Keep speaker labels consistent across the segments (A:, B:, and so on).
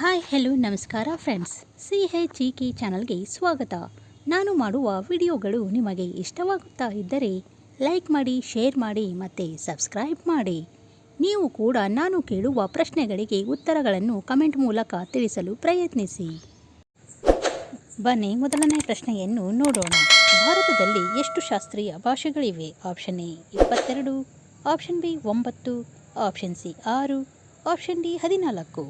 A: Hi, hello, ನಮಸ್ಕಾರ friends. C H E K ಚಾನಲ್ಗೆ ಸ್ವಾಗತ. ನಾನು ಮಾಡುವ ವಿಡಿಯೋಗಳು ನಿಮಗೆ ಇಷ್ಟವಾಗುತ್ತಾ ಇದ್ದರೆ ಲೈಕ್ ಮಾಡಿ, ಶೇರ್ ಮಾಡಿ ಮತ್ತು ಸಬ್ಸ್ಕ್ರೈಬ್ ಮಾಡಿ. ನೀವು ಕೂಡ ನಾನು ಕೇಳುವ ಪ್ರಶ್ನೆಗಳಿಗೆ ಉತ್ತರಗಳನ್ನು ಕಮೆಂಟ್ ಮೂಲಕ ತಿಳಿಸಲು ಪ್ರಯತ್ನಿಸಿ. ಬನ್ನಿ, ಮೊದಲನೇ ಪ್ರಶ್ನೆಯನ್ನು ನೋಡೋಣ. ಭಾರತದಲ್ಲಿ ಎಷ್ಟು ಶಾಸ್ತ್ರೀಯ ಭಾಷೆಗಳಿವೆ? ಆಪ್ಷನ್ ಎ, ಇಪ್ಪತ್ತೆರಡು. ಆಪ್ಷನ್ ಬಿ, ಒಂಬತ್ತು. ಆಪ್ಷನ್ ಸಿ, ಆರು. ಆಪ್ಷನ್ ಡಿ, ಹದಿನಾಲ್ಕು.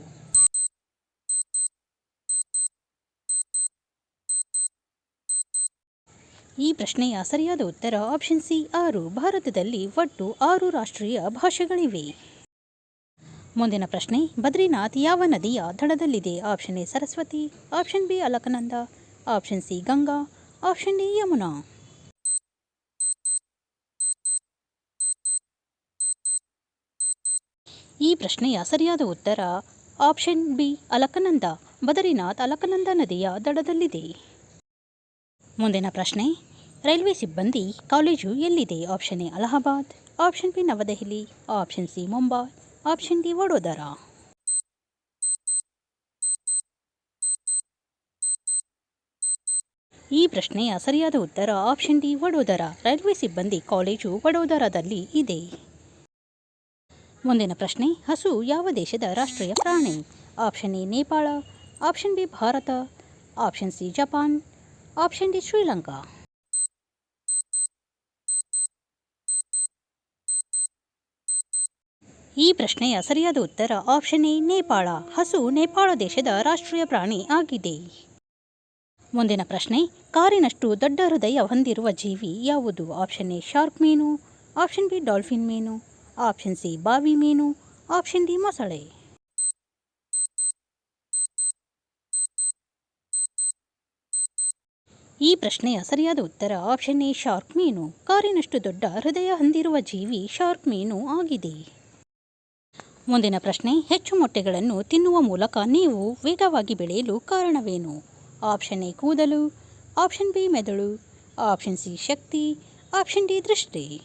A: ಈ ಪ್ರಶ್ನೆಯ ಸರಿಯಾದ ಉತ್ತರ ಆಪ್ಷನ್ ಸಿ ಆರು. ಭಾರತದಲ್ಲಿ ಒಟ್ಟು ಆರು ರಾಷ್ಟ್ರೀಯ ಭಾಷೆಗಳಿವೆ. ಮುಂದಿನ ಪ್ರಶ್ನೆ, ಬದ್ರಿನಾಥ್ ಯಾವ ನದಿಯ ದಡದಲ್ಲಿದೆ? Option A, Saraswati. Option B, Alaknanda. Option C, Ganga. Option D, Yamuna. ಈ ಪ್ರಶ್ನೆಯ ಸರಿಯಾದ ಉತ್ತರ ಆಪ್ಷನ್ ಬಿ, ಅಲಕನಂದ. ಬದರಿನಾಥ್ ಅಲಕನಂದ ನದಿಯ ದಡದಲ್ಲಿದೆ. ಮುಂದಿನ ಪ್ರಶ್ನೆ ರೈಲ್ವೆ ಸಿಬ್ಬಂದಿ, ಕಾಲೇಜು ಎಲ್ಲಿದೆ? Option A Allahabad, option B New Delhi, option C Mumbai, option D Vadodara. ಈ ಪ್ರಶ್ನೆಯ ಸರಿಯಾದ ಉತ್ತರ ಆಪ್ಷನ್ ಡಿ ವಡೋದರ. ರೈಲ್ವೆ ಸಿಬ್ಬಂದಿ, ಕಾಲೇಜು ವಡೋದರದಲ್ಲಿ ಇದೆ. ಮುಂದಿನ ಪ್ರಶ್ನೆ, ಹಸು ಯಾವ ದೇಶದ ರಾಷ್ಟ್ರೀಯ ಪ್ರಾಣಿ? Option A Nepal, option B Bharat, option C Japan, option D Sri Lanka. ಈ ಪ್ರಶ್ನೆಯ ಸರಿಯಾದ ಉತ್ತರ ಆಪ್ಷನ್ ಎ, ನೇಪಾಳ. ಹಸು ನೇಪಾಳ ದೇಶದ ರಾಷ್ಟ್ರೀಯ ಪ್ರಾಣಿ ಆಗಿದೆ. ಮುಂದಿನ ಪ್ರಶ್ನೆ, ಕಾರಿನಷ್ಟು ದೊಡ್ಡ ಹೃದಯ ಹೊಂದಿರುವ ಜೀವಿ ಯಾವುದು? ಆಪ್ಷನ್ ಎ ಶಾರ್ಕ್ ಮೀನು. ಆಪ್ಷನ್ ಬಿ ಡಾಲ್ಫಿನ್ ಮೀನು. ಆಪ್ಷನ್ ಸಿ, ಬಾವಿ ಮೀನು. ಆಪ್ಷನ್ ಡಿ, ಮೊಸಳೆ. ಈ ಪ್ರಶ್ನೆಯ ಸರಿಯಾದ ಉತ್ತರ ಆಪ್ಷನ್ ಎ ಶಾರ್ಕ್ ಮೀನು. ಕಾರಿನಷ್ಟು ದೊಡ್ಡ ಹೃದಯ ಹೊಂದಿರುವ ಜೀವಿ ಶಾರ್ಕ್ ಮೀನು ಆಗಿದೆ. ಮುಂದಿನ ಪ್ರಶ್ನೆ, ಹೆಚ್ಚು ಮೊಟ್ಟೆಗಳನ್ನು ತಿನ್ನುವ ಮೂಲಕ ನೀವು ವೇಗವಾಗಿ ಬೆಳೆಯಲು ಕಾರಣವೇನು? ಆಪ್ಷನ್ ಎ, ಕೂದಲು, ಆಪ್ಷನ್ ಬಿ, ಮೆದುಳು, ಆಪ್ಷನ್ ಸಿ, ಶಕ್ತಿ, ಆಪ್ಷನ್ ಡಿ, ದೃಷ್ಟಿ.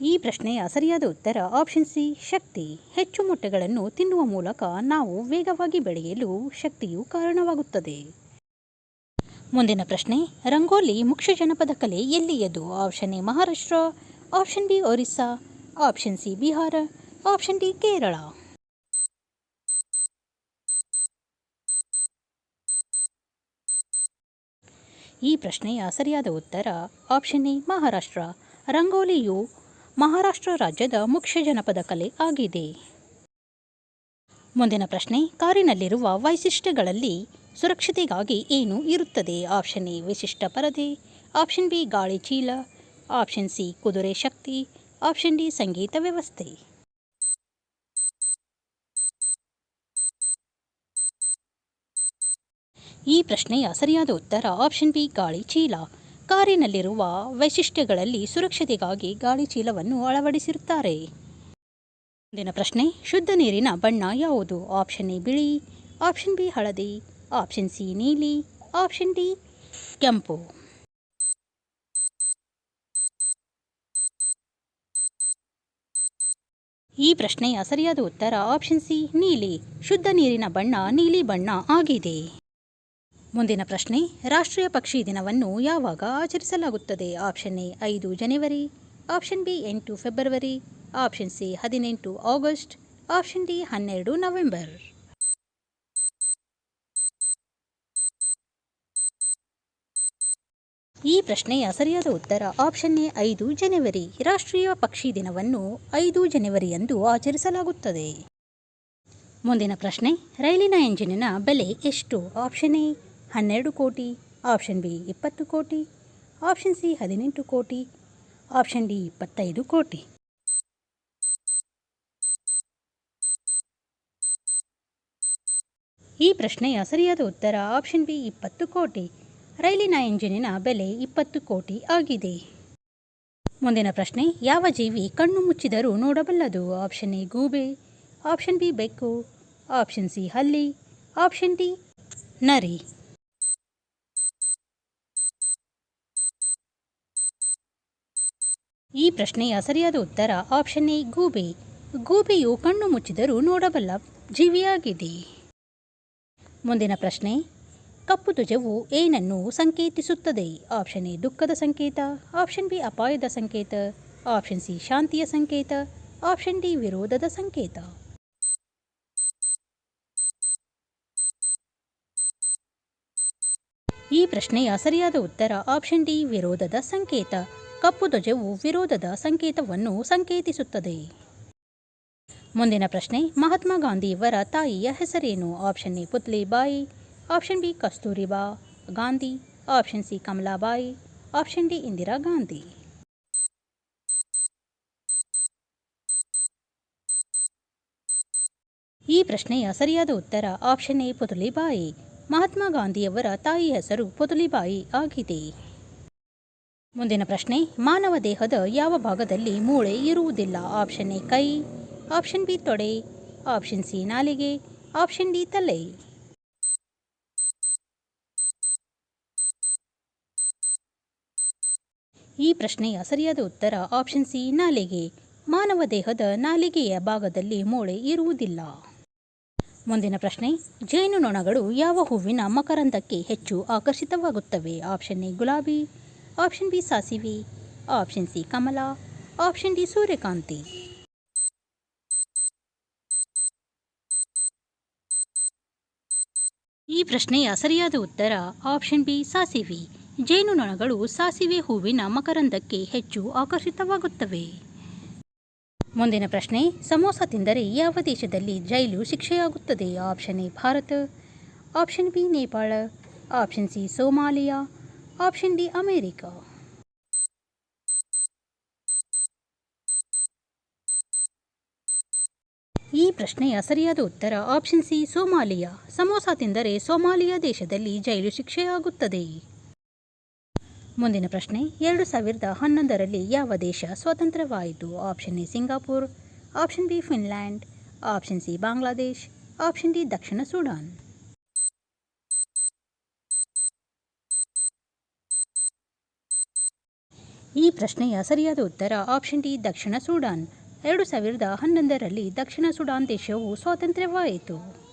A: ಈ ಪ್ರಶ್ನೆಯ ಸರಿಯಾದ ಉತ್ತರ ಆಪ್ಷನ್ ಸಿ, ಶಕ್ತಿ. ಹೆಚ್ಚು ಮೊಟ್ಟೆಗಳನ್ನು ತಿನ್ನುವ ಮೂಲಕ ನಾವು ವೇಗವಾಗಿ ಬೆಳೆಯಲು ಶಕ್ತಿಯು ಕಾರಣವಾಗುತ್ತದೆ. ಮುಂದಿನ ಪ್ರಶ್ನೆ, ರಂಗೋಲಿ ಮುಖ್ಯ ಜನಪದ ಕಲೆ ಎಲ್ಲಿಯದು? Option A, Maharashtra, option B, Orissa, option C, Bihar, option D, Kerala. ಈ ಪ್ರಶ್ನೆಯ ಸರಿಯಾದ ಉತ್ತರ, ಆಪ್ಷನ್ ಎ, ಮಹಾರಾಷ್ಟ್ರ. ರಂಗೋಲಿಯು ಮಹಾರಾಷ್ಟ್ರ ರಾಜ್ಯದ ಮುಖ್ಯ ಜನಪದ ಕಲೆ ಆಗಿದೆ. ಮುಂದಿನ ಪ್ರಶ್ನೆ, ಕಾರಿನಲ್ಲಿರುವ ವೈಶಿಷ್ಟ್ಯಗಳಲ್ಲಿ ಸುರಕ್ಷತೆಗಾಗಿ ಏನು ಇರುತ್ತದೆ? ಆಪ್ಷನ್ ಎ, ವಿಶಿಷ್ಟ ಪರದೆ. ಆಪ್ಷನ್ ಬಿ, ಗಾಳಿ ಚೀಲ. ಆಪ್ಷನ್ ಸಿ, ಕುದುರೆ ಶಕ್ತಿ. ಆಪ್ಷನ್ ಡಿ, ಸಂಗೀತ ವ್ಯವಸ್ಥೆ. ಈ ಪ್ರಶ್ನೆಯ ಸರಿಯಾದ ಉತ್ತರ ಆಪ್ಷನ್ ಬಿ, ಗಾಳಿ ಚೀಲ. ಕಾರಿನಲ್ಲಿರುವ ವೈಶಿಷ್ಟ್ಯಗಳಲ್ಲಿ ಸುರಕ್ಷತೆಗಾಗಿ ಗಾಳಿ ಚೀಲವನ್ನು ಅಳವಡಿಸಿರುತ್ತಾರೆ. ಮುಂದಿನ ಪ್ರಶ್ನೆ, ಶುದ್ಧ ನೀರಿನ ಬಣ್ಣ ಯಾವುದು? ಆಪ್ಷನ್ ಎ, ಬಿಳಿ. ಆಪ್ಷನ್ ಬಿ, ಹಳದಿ. ಆಪ್ಷನ್ ಸಿ ನೀಲಿ ಆಪ್ಷನ್ ಡಿ ಕೆಂಪು ಈ ಪ್ರಶ್ನೆಯ ಸರಿಯಾದ ಉತ್ತರ ಆಪ್ಷನ್ ಸಿ ನೀಲಿ ಶುದ್ಧ ನೀರಿನ ಬಣ್ಣ ನೀಲಿ ಬಣ್ಣ ಆಗಿದೆ. ಮುಂದಿನ ಪ್ರಶ್ನೆ, ರಾಷ್ಟ್ರೀಯ ಪಕ್ಷಿ ದಿನವನ್ನು ಯಾವಾಗ ಆಚರಿಸಲಾಗುತ್ತದೆ? ಆಪ್ಷನ್ ಎ ಐದು ಜನವರಿ. ಆಪ್ಷನ್ ಬಿ ಎಂಟು ಫೆಬ್ರವರಿ. ಆಪ್ಷನ್ ಸಿ ಹದಿನೆಂಟು ಆಗಸ್ಟ್. ಆಪ್ಷನ್ ಡಿ ಹನ್ನೆರಡು ನವೆಂಬರ್. ಈ ಪ್ರಶ್ನೆಯ ಸರಿಯಾದ ಉತ್ತರ ಆಪ್ಷನ್ ಎ ಐದು ಜನವರಿ. ರಾಷ್ಟ್ರೀಯ ಪಕ್ಷಿ ದಿನವನ್ನು ಐದು ಜನವರಿಯಂದು ಆಚರಿಸಲಾಗುತ್ತದೆ. ಮುಂದಿನ ಪ್ರಶ್ನೆ, ರೈಲಿನ ಎಂಜಿನಿನ ಬೆಲೆ ಎಷ್ಟು? ಆಪ್ಷನ್ ಎ, ಹನ್ನೆರಡು ಕೋಟಿ. ಆಪ್ಷನ್ ಬಿ, ಇಪ್ಪತ್ತು ಕೋಟಿ. ಆಪ್ಷನ್ ಸಿ, ಹದಿನೆಂಟು ಕೋಟಿ. ಆಪ್ಷನ್ ಡಿ, ಇಪ್ಪತ್ತೈದು ಕೋಟಿ. ಈ ಪ್ರಶ್ನೆಯ ಸರಿಯಾದ ಉತ್ತರ ಆಪ್ಷನ್ ಬಿ, ಇಪ್ಪತ್ತು ಕೋಟಿ. ರೈಲಿನ ಎಂಜಿನಿನ ಬೆಲೆ ಇಪ್ಪತ್ತು ಕೋಟಿ ಆಗಿದೆ. ಮುಂದಿನ ಪ್ರಶ್ನೆ, ಯಾವ ಜೀವಿ ಕಣ್ಣು ಮುಚ್ಚಿದರೂ ನೋಡಬಲ್ಲದು? ಆಪ್ಷನ್ ಎ ಗೂಬೆ, ಆಪ್ಷನ್ ಬಿ ಬೆಕ್ಕು, ಆಪ್ಷನ್ ಸಿ ಹಲ್ಲಿ, ಆಪ್ಷನ್ ಡಿ ನರಿ. ಈ ಪ್ರಶ್ನೆಯ ಸರಿಯಾದ ಉತ್ತರ ಆಪ್ಷನ್ ಎ ಗೂಬೆ. ಗೂಬೆಯು ಕಣ್ಣು ಮುಚ್ಚಿದರೂ ನೋಡಬಲ್ಲ ಜೀವಿಯಾಗಿದೆ. ಮುಂದಿನ ಪ್ರಶ್ನೆ ಕಪ್ಪು ಧ್ವಜವು ಏನನ್ನು ಸಂಕೇತಿಸುತ್ತದೆ? ಆಪ್ಷನ್ ಎ, ದುಃಖದ ಸಂಕೇತ. ಆಪ್ಷನ್ ಬಿ, ಅಪಾಯದ ಸಂಕೇತ. ಆಪ್ಷನ್ ಸಿ, ಶಾಂತಿಯ ಸಂಕೇತ. ಆಪ್ಷನ್ ಡಿ, ವಿರೋಧದ ಸಂಕೇತ. ಈ ಪ್ರಶ್ನೆಯ ಸರಿಯಾದ ಉತ್ತರ ಆಪ್ಷನ್ ಡಿ, ವಿರೋಧದ ಸಂಕೇತ. ಕಪ್ಪು ಧ್ವಜವು ವಿರೋಧದ ಸಂಕೇತವನ್ನು ಸಂಕೇತಿಸುತ್ತದೆ. ಮುಂದಿನ ಪ್ರಶ್ನೆ, ಮಹಾತ್ಮ ಗಾಂಧಿಯವರ ತಾಯಿಯ ಹೆಸರೇನು? Option A Putlibai option B Kasturba Gandhi option C Kamalabai option D Indira Gandhi ಈ ಪ್ರಶ್ನೆಯ ಸರಿಯಾದ ಉತ್ತರ ಆಪ್ಷನ್ ಎ ಪುತುಲಿಬಾಯಿ ಮಹಾತ್ಮ ಗಾಂಧಿಯವರ ತಾಯಿ ಹೆಸರು ಪುತುಲಿಬಾಯಿ ಆಗಿದೆ. ಮುಂದಿನ ಪ್ರಶ್ನೆ, ಮಾನವ ದೇಹದ ಯಾವ ಭಾಗದಲ್ಲಿ ಮೂಳೆ ಇರುವುದಿಲ್ಲ? ಆಪ್ಷನ್ ಎ ಕೈ. ಆಪ್ಷನ್ ಬಿ ತೊಡೆ. ಆಪ್ಷನ್ ಸಿ ನಾಲಿಗೆ. ಆಪ್ಷನ್ ಡಿ ತಲೆ. ಈ ಪ್ರಶ್ನೆಯ ಸರಿಯಾದ ಉತ್ತರ ಆಪ್ಷನ್ ಸಿ ನಾಲಿಗೆ. ಮಾನವ ದೇಹದ ನಾಲಿಗೆಯ ಭಾಗದಲ್ಲಿ ಮೂಳೆ ಇರುವುದಿಲ್ಲ. ಮುಂದಿನ ಪ್ರಶ್ನೆ ಜೇನುನೊಣಗಳು ಯಾವ ಹೂವಿನ ಮಕರಂದಕ್ಕೆ ಹೆಚ್ಚು ಆಕರ್ಷಿತವಾಗುತ್ತವೆ? ಆಪ್ಷನ್ ಎ ಗುಲಾಬಿ. ಆಪ್ಷನ್ ಬಿ ಸಾಸಿವೆ. ಆಪ್ಷನ್ ಸಿ ಕಮಲ. ಆಪ್ಷನ್ ಡಿ ಸೂರ್ಯಕಾಂತಿ. ಈ ಪ್ರಶ್ನೆಯ ಸರಿಯಾದ ಉತ್ತರ ಆಪ್ಷನ್ ಬಿ ಸಾಸಿವೆ. ಜೇನುನೊಣಗಳು ಸಾಸಿವೆ ಹೂವಿನ ಮಕರಂದಕ್ಕೆ ಹೆಚ್ಚು ಆಕರ್ಷಿತವಾಗುತ್ತವೆ. ಮುಂದಿನ ಪ್ರಶ್ನೆ, ಸಮೋಸ ತಿಂದರೆ ಯಾವ ದೇಶದಲ್ಲಿ jail ಶಿಕ್ಷೆಯಾಗುತ್ತದೆ? Option A, Bharat. Option B, Nepal. Option C, Somalia. Option D, America. ಈ ಪ್ರಶ್ನೆಯ ಸರಿಯಾದ ಉತ್ತರ ಆಪ್ಷನ್ ಸಿ, ಸೋಮಾಲಿಯಾ. ಸಮೋಸ ತಿಂದರೆ ಸೋಮಾಲಿಯಾ ದೇಶದಲ್ಲಿ ಜೈಲು ಶಿಕ್ಷೆಯಾಗುತ್ತದೆ. ಮುಂದಿನ ಪ್ರಶ್ನೆ, ಎರಡು ಸಾವಿರದ ಹನ್ನೊಂದರಲ್ಲಿ ಯಾವ ದೇಶ ಸ್ವತಂತ್ರವಾಯಿತು? Option A Singapore, option B Finland, option C Bangladesh, option D Dakshina Sudan. ಈ ಪ್ರಶ್ನೆಯ ಸರಿಯಾದ ಉತ್ತರ ಆಪ್ಷನ್ ಡಿ ದಕ್ಷಿಣ ಸುಡಾನ್. ಎರಡು ಸಾವಿರದ ಹನ್ನೊಂದರಲ್ಲಿ ದಕ್ಷಿಣ ಸುಡಾನ್ ದೇಶವು ಸ್ವಾತಂತ್ರ್ಯವಾಯಿತು